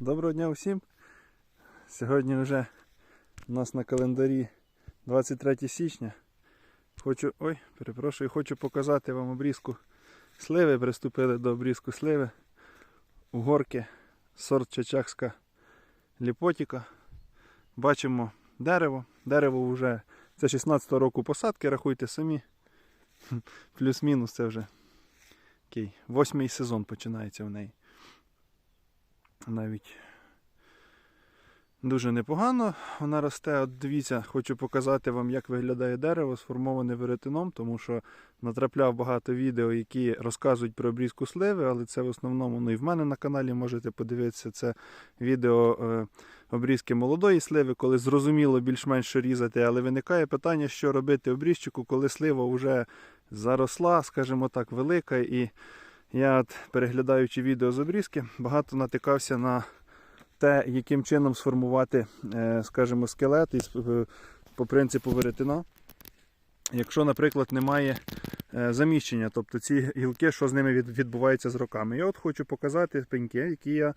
Доброго дня всім. Сьогодні вже у нас на календарі 23 січня. Хочу, ой, перепрошую, хочу показати вам обрізку сливи. Приступили до обрізку сливи. У горки сорт Чачакська ліпотіка. Бачимо дерево. Дерево вже це 16 року посадки, рахуйте самі. Плюс-мінус це вже окей. Восьмий сезон починається в неї навіть дуже непогано вона росте. От дивіться, хочу показати вам, як виглядає дерево, сформоване веретеном, тому що натрапляв багато відео, які розказують про обрізку сливи, але це в основному, ну і в мене на каналі можете подивитися, це відео е, обрізки молодої сливи, коли зрозуміло більш-менш різати, але виникає питання, що робити обрізчику, коли слива вже заросла, скажімо так, велика і я, от, переглядаючи відео з обрізки, багато натикався на те, яким чином сформувати, е, скажімо, скелет із, е, по принципу веретена. Якщо, наприклад, немає е, заміщення, тобто ці гілки, що з ними відбувається з роками. Я от хочу показати пеньки, які я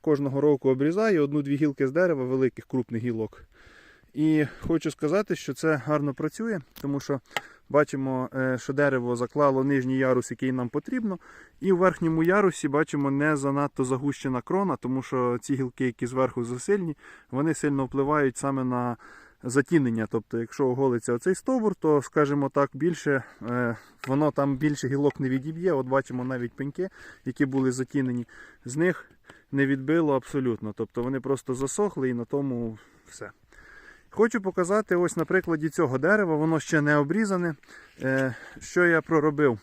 кожного року обрізаю, одну-дві гілки з дерева, великих крупних гілок. І хочу сказати, що це гарно працює, тому що бачимо, е, що дерево заклало нижній ярус, який нам потрібно. І в верхньому ярусі бачимо не занадто загущена крона, тому що ці гілки, які зверху засильні, вони сильно впливають саме на затінення. Тобто, якщо оголиться оцей стовбур, то, скажімо так, більше е, воно там більше гілок не відіб'є. От бачимо навіть пеньки, які були затінені, з них не відбило абсолютно. Тобто вони просто засохли і на тому все. Хочу показати ось на прикладі цього дерева, воно ще не обрізане. Е, Що я проробив?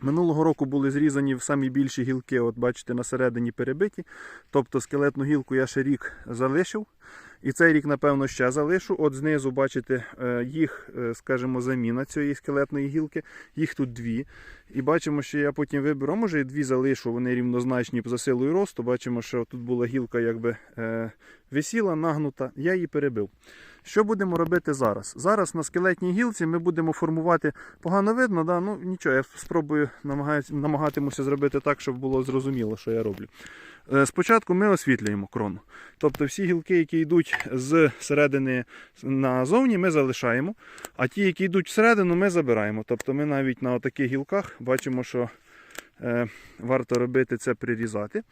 Минулого року були зрізані самі більші гілки, от бачите, на середині перебиті. Тобто скелетну гілку я ще рік залишив. І цей рік, напевно, ще залишу. От знизу, бачите, е, їх, е, скажімо, заміна цієї скелетної гілки. Їх тут дві. І бачимо, що я потім виберу, може і дві залишу, вони рівнозначні за силою росту. Бачимо, що тут була гілка якби е, висіла, нагнута. Я її перебив. Що будемо робити зараз? Зараз на скелетній гілці ми будемо формувати погано видно, да? ну нічого, я спробую намагатимуся зробити так, щоб було зрозуміло, що я роблю. Е, Спочатку ми освітлюємо крону. Тобто всі гілки, які йдуть з середини назовні, ми залишаємо, а ті, які йдуть всередину, ми забираємо. Тобто ми навіть на таких гілках бачимо, що е, варто робити це прирізати.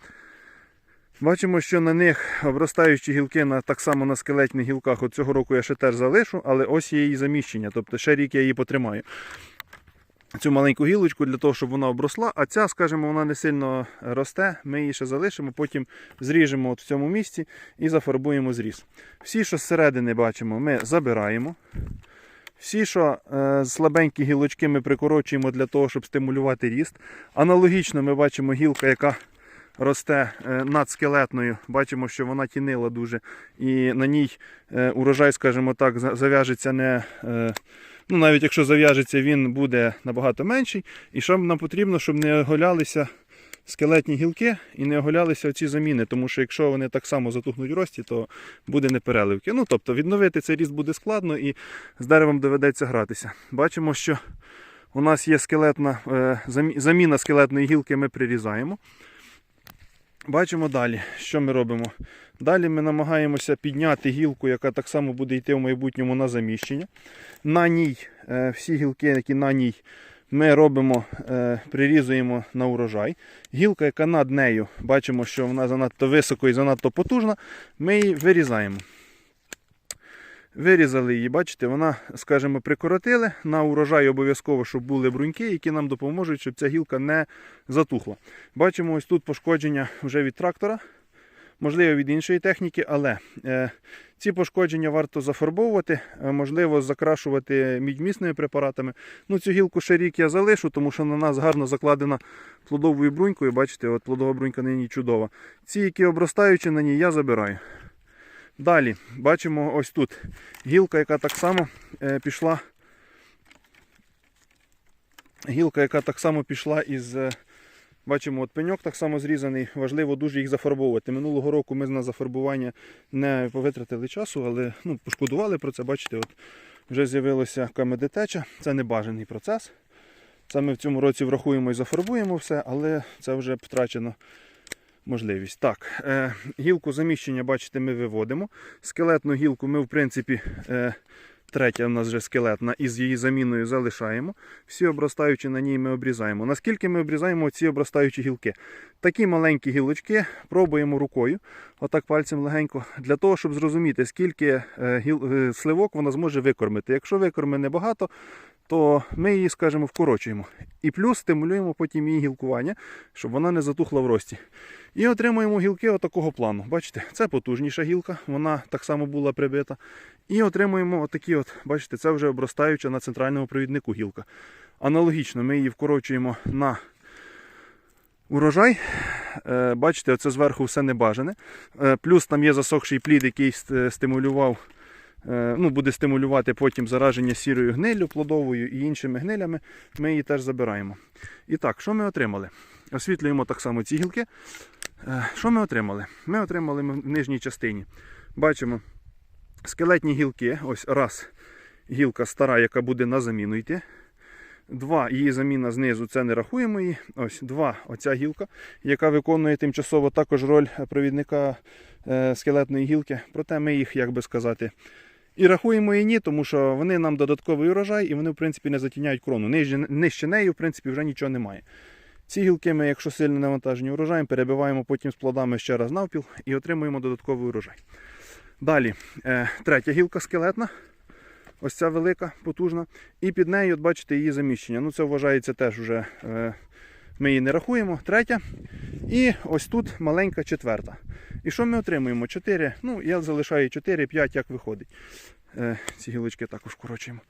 Бачимо, що на них обростаючі гілки на, так само на скелетних гілках. От цього року я ще теж залишу, але ось є її заміщення. Тобто ще рік я її потримаю. Цю маленьку гілочку для того, щоб вона обросла, а ця, скажімо, вона не сильно росте, ми її ще залишимо, потім зріжемо от в цьому місці і зафарбуємо зріз. Всі, що зсередини бачимо, ми забираємо. Всі, що е, слабенькі гілочки, ми прикорочуємо для того, щоб стимулювати ріст. Аналогічно ми бачимо гілка, яка росте е, над скелетною. Бачимо, що вона тінила дуже. І на ній е, урожай, скажімо так, зав'яжеться не. е, Ну, навіть якщо зав'яжеться, він буде набагато менший. І що нам потрібно, щоб не оголялися скелетні гілки і не оголялися оці заміни, тому що якщо вони так само затухнуть рості, то буде непереливки. Ну, тобто відновити цей ріст буде складно і з деревом доведеться гратися. Бачимо, що у нас є скелетна заміна скелетної гілки, ми прирізаємо. Бачимо далі, що ми робимо. Далі ми намагаємося підняти гілку, яка так само буде йти в майбутньому на заміщення. На ній е, всі гілки, які на ній ми робимо, е, прирізуємо на урожай. Гілка, яка над нею, бачимо, що вона занадто високо і занадто потужна, ми її вирізаємо. Вирізали її, бачите, вона, скажімо, прикоротили. На урожай обов'язково, щоб були бруньки, які нам допоможуть, щоб ця гілка не затухла. Бачимо, ось тут пошкодження вже від трактора, можливо, від іншої техніки, але е, ці пошкодження варто зафарбовувати, е, можливо, закрашувати мідьмісними препаратами. Ну, Цю гілку ще рік я залишу, тому що на нас гарно закладена плодовою брунькою. Бачите, от плодова брунька на ній чудова. Ці, які обростаючі на ній, я забираю. Далі бачимо ось тут гілка, яка так само е, пішла. Гілка, яка так само пішла із. е, Бачимо, от пеньок так само зрізаний. Важливо дуже їх зафарбовувати. Минулого року ми на зафарбування не витратили часу, але ну, пошкодували про це. Бачите, от вже з'явилося камедитеча. Це не бажаний процес. Це ми в цьому році врахуємо і зафарбуємо все, але це вже втрачено можливість. Так, е, гілку заміщення, бачите, ми виводимо. Скелетну гілку ми, в принципі, е, третя в нас вже скелетна, із її заміною залишаємо. Всі обростаючі на ній ми обрізаємо. Наскільки ми обрізаємо ці обростаючі гілки? Такі маленькі гілочки пробуємо рукою, отак пальцем легенько, для того, щоб зрозуміти, скільки е, гіл, е, сливок вона зможе викормити. Якщо викорми небагато, то ми її, скажімо, вкорочуємо. І плюс стимулюємо потім її гілкування, щоб вона не затухла в рості. І отримуємо гілки отакого плану. Бачите, це потужніша гілка, вона так само була прибита. І отримуємо отакі, от, бачите, це вже обростаюча на центральному провіднику гілка. Аналогічно, ми її вкорочуємо на урожай. Е, Бачите, оце зверху все небажане. Е, Плюс там є засохший плід, який стимулював е, ну, буде стимулювати потім зараження сірою гниллю плодовою і іншими гнилями, ми її теж забираємо. І так, що ми отримали? Освітлюємо так само ці гілки. Е, Що ми отримали? Ми отримали в нижній частині. Бачимо скелетні гілки. Ось раз гілка стара, яка буде на заміну йти. Два, її заміна знизу, це не рахуємо її. Ось два, оця гілка, яка виконує тимчасово також роль провідника е, скелетної гілки. Проте ми їх, як би сказати, і рахуємо і ні, тому що вони нам додатковий урожай і вони, в принципі, не затіняють крону. Нижче, нижче нею, в принципі, вже нічого немає. Ці гілки ми, якщо сильно навантажені урожаєм, перебиваємо потім з плодами ще раз навпіл і отримуємо додатковий урожай. Далі, е, третя гілка скелетна. Ось ця велика, потужна. І під нею, от бачите, її заміщення. Ну, це вважається теж вже. Ми її не рахуємо. Третя. І ось тут маленька четверта. І що ми отримуємо? 4. Ну, я залишаю 4, 5, як виходить. Е, ці гілочки також корочуємо.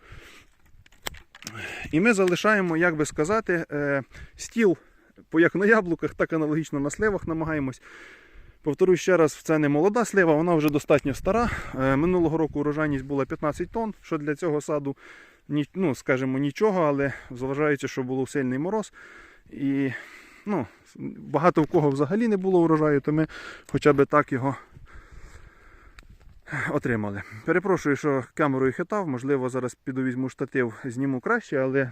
І ми залишаємо, як би сказати, е, стіл як на яблуках, так аналогічно на сливах намагаємось. Повторюю ще раз, це не молода слива, вона вже достатньо стара. Е, Минулого року урожайність була 15 тонн, що для цього саду, ну, скажімо, нічого, але зважаючи, що був сильний мороз. І ну, багато в кого взагалі не було урожаю, то ми хоча б так його отримали. Перепрошую, що камерою хитав, можливо, зараз піду візьму штатив, зніму краще, але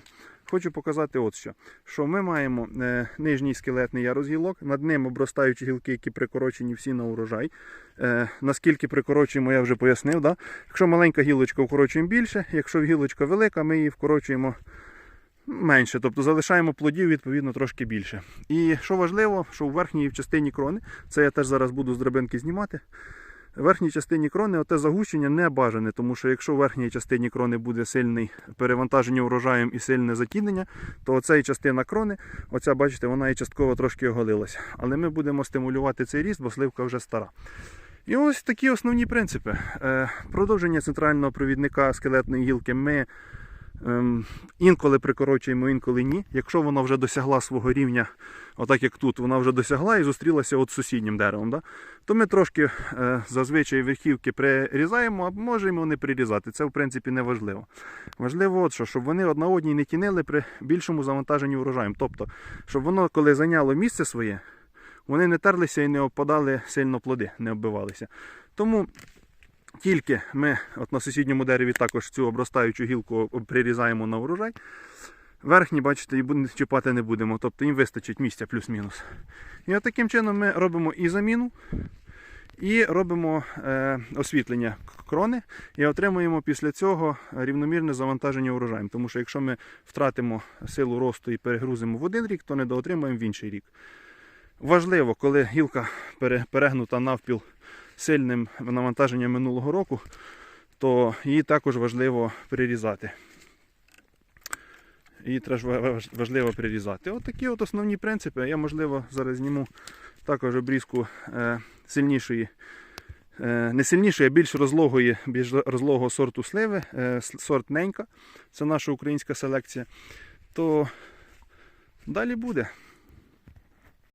хочу показати от що. Що ми маємо е, нижній скелетний ярозгілок, над ним обростаючі гілки, які прикорочені всі на урожай. Е, наскільки прикорочуємо, я вже пояснив. Да? Якщо маленька гілочка, вкорочуємо більше, якщо гілочка велика, ми її вкорочуємо менше, тобто залишаємо плодів відповідно трошки більше. І що важливо, що в верхній частині крони, це я теж зараз буду з драбинки знімати. В верхній частині крони оте загущення не бажане, тому що якщо в верхній частині крони буде сильне перевантаження урожаєм і сильне затінення, то оця і частина крони, оця, бачите, вона і частково трошки оголилася. Але ми будемо стимулювати цей ріст, бо сливка вже стара. І ось такі основні принципи. Е, Продовження центрального провідника скелетної гілки ми інколи прикорочуємо, інколи ні. Якщо вона вже досягла свого рівня, отак як тут, вона вже досягла і зустрілася от з сусіднім деревом, да? то ми трошки е, зазвичай верхівки прирізаємо, а можемо не прирізати. Це в принципі не важливо. Важливо, от що, щоб вони одна одній не тінили при більшому завантаженні урожаєм. Тобто, щоб воно, коли зайняло місце своє, вони не терлися і не опадали сильно плоди, не оббивалися. Тому тільки ми от на сусідньому дереві також цю обростаючу гілку прирізаємо на урожай. Верхні, бачите, і чіпати не будемо, тобто їм вистачить місця плюс-мінус. І от таким чином ми робимо і заміну, і робимо е, освітлення крони і отримуємо після цього рівномірне завантаження урожаєм. Тому що якщо ми втратимо силу росту і перегрузимо в один рік, то недоотримаємо в інший рік. Важливо, коли гілка перегнута навпіл сильним навантаженням минулого року, то її також важливо прирізати. Її теж ва- ва- важливо прирізати. От такі от основні принципи. Я, можливо, зараз зніму також обрізку е, сильнішої, е, не сильнішої, а більш розлогої, більш розлогого сорту сливи, е, сорт Ненька. Це наша українська селекція. То далі буде.